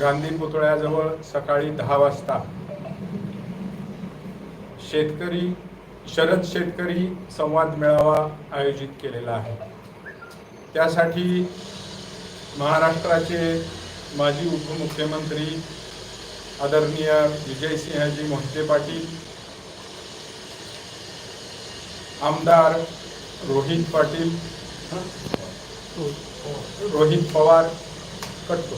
गांधी पुतळ्याजवळ सकाळी दहा वाजता. शेतकरी शरद शेतकरी संवाद मेळावा आयोजित केलेला आहे. त्यासाठी महाराष्ट्राचे माजी उपमुख्यमंत्री आदरणीय विजयसिंहजी मोहिते पाटील आमदार रोहित पाटील रोहित पवार कटतो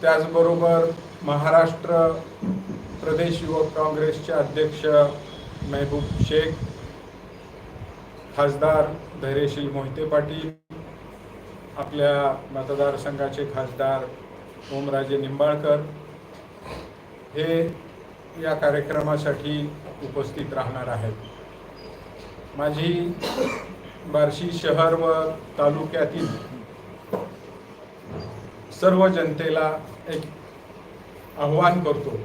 त्याचबरोबर महाराष्ट्र प्रदेश युवक काँग्रेसचे अध्यक्ष मेहबूब शेख खासदार धैर्यशील मोहिते पाटील आपल्या मतदारसंघाचे खासदार ओमराजे निंबाळकर हे या कार्यक्रमासाठी उपस्थित राहणार आहेत. माझी बार्शी शहर व तालुक्यातील सर्व जनतेला एक आव्हान करतो.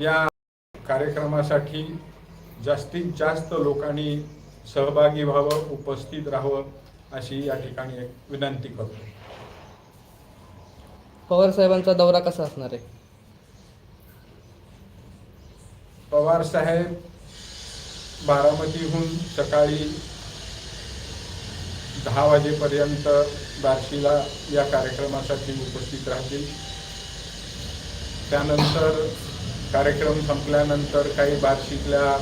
या कार्यक्रमासाठी जास्तीत जास्त लोकांनी सहभागी व्हावं उपस्थित राहावं अशी या ठिकाणी एक विनंती करतो. पवार साहेबांचा दौरा कसा असणार आहे? पवार साहेब बारामतीहून सकाळी दहा वाजेपर्यंत बार्शीला या कार्यक्रमासाठी उपस्थित राहतील. त्यानंतर कार्यक्रम संपल्यानंतर काही बार्शीतल्या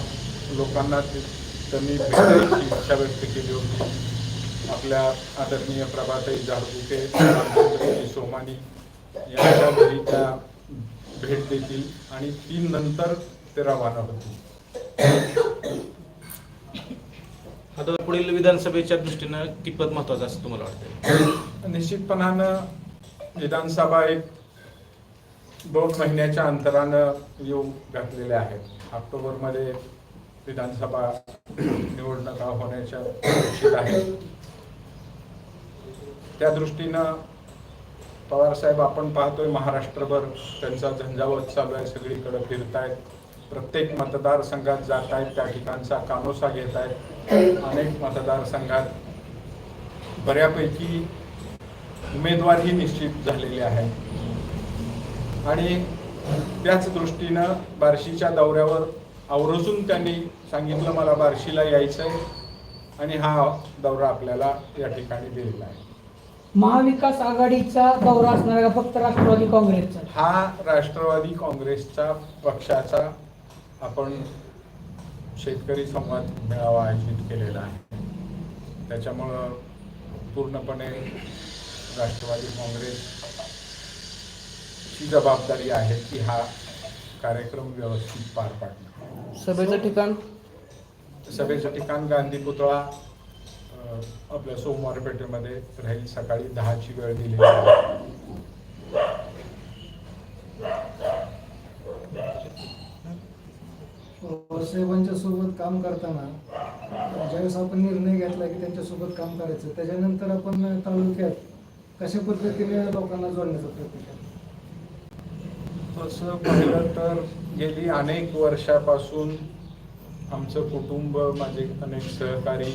लोकांना त्यांनी भेटायची इच्छा व्यक्त केली होती. आपल्या आदरणीय प्रभाताई जाडबुके सोमानी यांच्या घरी त्या भेट देतील आणि तीन नंतर ते रवाना होतील. आता पुढील विधानसभेच्या दृष्टीनं कितपत महत्वाचं असं तुम्हाला वाटतं निश्चितपणानं विधानसभा एक दोन महिन्याच्या अंतरानं येऊ घातलेल्या आहेत. ऑक्टोबरमध्ये विधानसभा निवडणुका होण्याच्या अपेक्षित आहेत त्या दृष्टीनं पवारसाहेब आपण पाहतोय महाराष्ट्रभर त्यांचा झंझावत चालू आहे सगळीकडे फिरतायत. प्रत्येक मतदारसंघात जात आहेत त्या ठिकाणचा कानोसा घेत आहेत. अनेक मतदारसंघात बऱ्यापैकी उमेदवारही निश्चित झालेले आहेत. आणि त्याच दृष्टीनं बार्शीच्या दौऱ्यावर आवर्जून त्यांनी सांगितलं मला बार्शीला यायचं आहे आणि हा दौरा आपल्याला या ठिकाणी दिलेला आहे. महाविकास आघाडीचा दौरा असणार फक्त राष्ट्रवादी काँग्रेसचा. हा राष्ट्रवादी काँग्रेसचा पक्षाचा आपण शेतकरी संवाद मेळावा आयोजित केलेला आहे. त्याच्यामुळं पूर्णपणे राष्ट्रवादी काँग्रेसची जबाबदारी आहे की हा कार्यक्रम व्यवस्थित पार पाडणं सभेचं ठिकाण? सभेचं ठिकाण गांधी पुतळा आपल्या सोमवार पेठेमध्ये राहील. सकाळी दहाची वेळ दिलेली आहे सोबत काम करताना ज्यावेळेस आपण निर्णय घेतला की त्यांच्यासोबत काम करायचं त्याच्यानंतर आपण तालुक्यात कशा पद्धतीने लोकांना जोडण्याचा प्रयत्न केला? तसं पाहिलं तर गेली अनेक वर्षापासून आमचं कुटुंब माझे अनेक सहकारी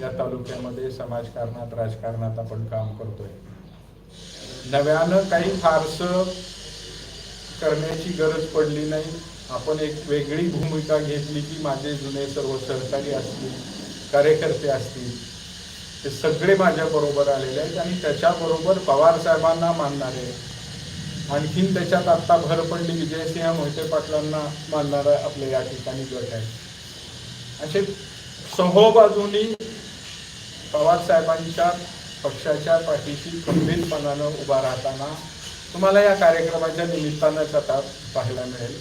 या तालुक्यामध्ये समाजकारणात राजकारणात आपण काम करतोय. नव्यानं काही फारसं करण्याची गरज पडली नाही. आपण एक वेगळी भूमिका घेतली की माझे जुने सर्व सहकारी असतील कार्यकर्ते असतील ते सगळे माझ्याबरोबर आलेले आहेत आणि त्याच्याबरोबर पवार साहेबांना मानणारे आणखीन त्याच्यात आत्ता भर पडली विजयसिंह मोहिते पाटलांना मानणारा आपल्या या ठिकाणी गट आहे असे सहोबाजूनी पवार साहेबांच्या पक्षाच्या पाठीशी खंबीरपणानं उभा राहताना तुम्हाला या कार्यक्रमाच्या निमित्तानंच आता पाहायला मिळेल.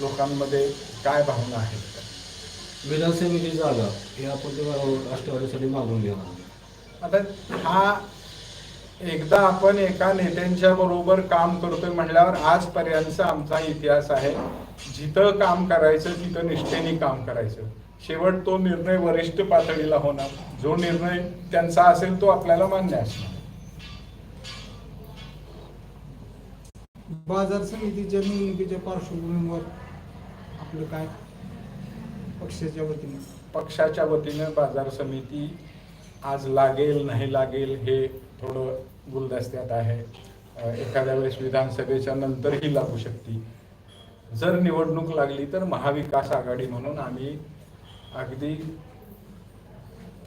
लोकांमध्ये काय भावना आहेत विधानसभेची जागा ही आपण तेव्हा राष्ट्रवादीसाठी मागून घेणार आता हा एकदा आपण एका नेत्यांच्या बरोबर काम करतोय म्हटल्यावर आजपर्यंतचा आमचा इतिहास आहे जिथं काम करायचं तिथं निष्ठेने काम करायचं. शेवट तो निर्णय वरिष्ठ पातळीला होणार. जो निर्णय त्यांचा असेल तो आपल्याला मान्य असणार. बाजार समितीच्या निवडणुकीच्या पार्श्वभूमीवर आपलं काय? पक्षाच्या वतीनं. पक्षाच्या वतीनं बाजार समिती आज लागेल नाही लागेल हे थोडं गुलदस्त्यात आहे. एखाद्या वेळेस विधानसभेच्या नंतरही लागू शकते. जर निवडणूक लागली तर महाविकास आघाडी म्हणून आम्ही अगदी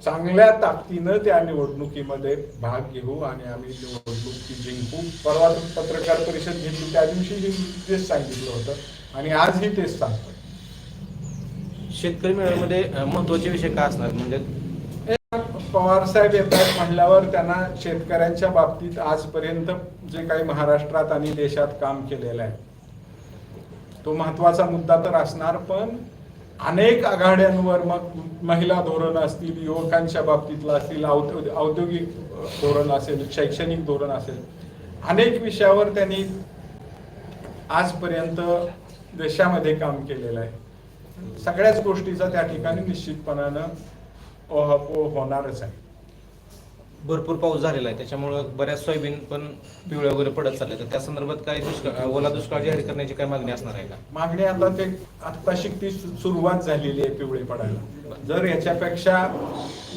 चांगल्या ताकदीनं त्या निवडणुकीमध्ये भाग घेऊ आणि आम्ही निवडणूक जिंकू. परवा पत्रकार परिषद घेतली त्या दिवशी तेच सांगितलं होतं आणि आजही तेच सांगतो शेतकरी मेळाव्यामध्ये महत्त्वाचे विषय काय असणार? म्हणजे पवार साहेब येतात म्हणल्यावर त्यांना शेतकऱ्यांच्या बाबतीत आजपर्यंत जे काही महाराष्ट्रात आणि देशात काम केलेलं आहे तो महत्त्वाचा मुद्दा तर असणार पण अनेक आघाड्यांवर मग महिला धोरण असतील युवकांच्या बाबतीतलं असतील औद्योगिक धोरण असेल शैक्षणिक धोरण असेल अनेक विषयावर त्यांनी आजपर्यंत देशामध्ये काम केलेलं आहे. सगळ्याच गोष्टीचा त्या ठिकाणी निश्चितपणानं होणारच आहे. भरपूर पाऊस झालेला आहे. त्याच्यामुळं बऱ्याच सोयाबीन पण पिवळे वगैरे पडत चालले तर त्या संदर्भात काय दुष्काळ ओला दुष्काळ जाहीर करण्याची काय मागणी असणार आहे का? मागणी आता ते आत्ताशी ती सुरुवात झालेली आहे पिवळे पडायला. जर याच्यापेक्षा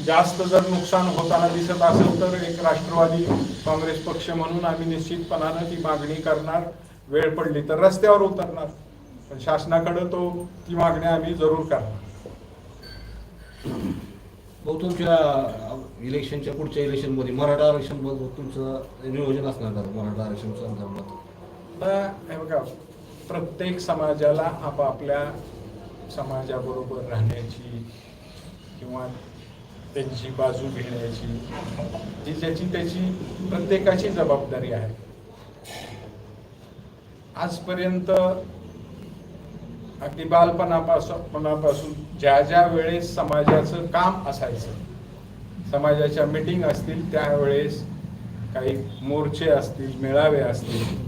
जास्त जर नुकसान होताना दिसत असेल तर एक राष्ट्रवादी काँग्रेस पक्ष म्हणून आम्ही निश्चितपणानं ती मागणी करणार. वेळ पडली तर रस्त्यावर उतरणार. पण शासनाकडे तो ती मागणी आम्ही जरूर करणार. भाऊ तुमच्या इलेक्शनच्या पुढच्या इलेक्शनमध्ये मराठा आरक्षणबद्दल तुमचं नियोजन असणार का? मराठा आरक्षण संदर्भात? हे बघा प्रत्येक समाजाला आपापल्या समाजाबरोबर राहण्याची किंवा त्यांची बाजू घेण्याची जी ज्याची त्याची प्रत्येकाची जबाबदारी आहे. आजपर्यंत अगदी बालपणापासून ज्या ज्या वेळेस समाजाचं काम असायचं समाजाच्या मिटिंग असतील त्यावेळेस काही मोर्चे असतील मेळावे असतील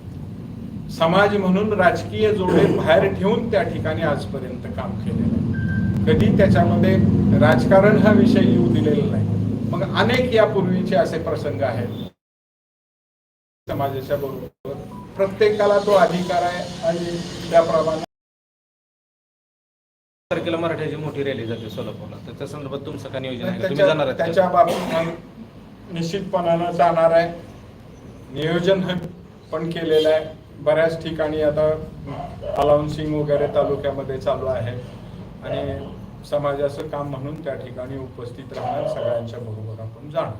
समाज म्हणून राजकीय जोडे बाहेर ठेवून त्या ठिकाणी आजपर्यंत काम केलेलं आहे. कधी त्याच्यामध्ये राजकारण हा विषय येऊ दिलेला नाही. मग अनेक यापूर्वीचे असे प्रसंग आहेत. समाजाच्या बरोबर प्रत्येकाला तो अधिकार आहे आणि त्याप्रमाणे तारखेला मराठ्याची मोठी रॅली जाते सोलापूरला. तर त्या संदर्भात तुमचं काय नियोजन आहे? तुम्ही त्याच्या जाणार आहात त्याच्या का? बाबतीत आम्ही निश्चितपणानं जाणार आहे. नियोजन हे पण केलेलं आहे. बऱ्याच ठिकाणी आता अलाउन्सिंग वगैरे तालुक्यामध्ये चालू आहे. आणि समाजाचं काम म्हणून त्या ठिकाणी उपस्थित राहणार सगळ्यांच्या बरोबर आपण जाणार.